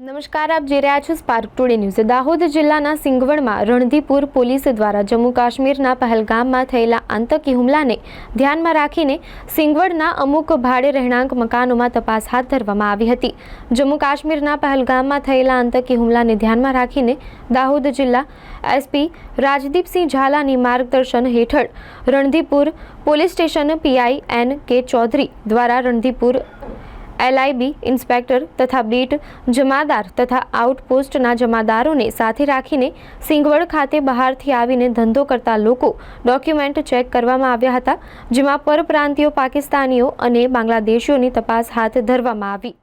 નમસ્કાર, આપ જોઈ રહ્યા છો સ્પાર્ક ટુડે ન્યૂઝ દાહોદ જિલ્લાના સિંગવડમાં રણધીપુર પોલીસ દ્વારા જમ્મુ કાશ્મીરના પહેલગામમાં થયેલા આતંકી હુમલાને ધ્યાનમાં રાખીને સિંગવડના અમુક ભાડે રહેણાંક મકાનોમાં તપાસ હાથ ધરવામાં આવી હતી. જમ્મુ કાશ્મીરના પહેલગામમાં થયેલા આતંકી હુમલાને ધ્યાનમાં રાખીને દાહોદ જિલ્લા એસપી રાજદીપસિંહ ઝાલાની માર્ગદર્શન હેઠળ Randhipur police station PI N K Chaudhary દ્વારા રણધીપુર એલઆઈબી ઇન્સ્પેક્ટર તથા બીટ જમાદાર તથા આઉટપોસ્ટના જમાદારોને સાથે રાખીને સિંગવડ ખાતે બહારથી આવીને ધંધો કરતા લોકો ડોક્યુમેન્ટ ચેક કરવામાં આવ્યા હતા, જેમાં પરપ્રાંતિયો પાકિસ્તાનીઓ અને બાંગ્લાદેશીઓની તપાસ હાથ ધરવામાં આવી.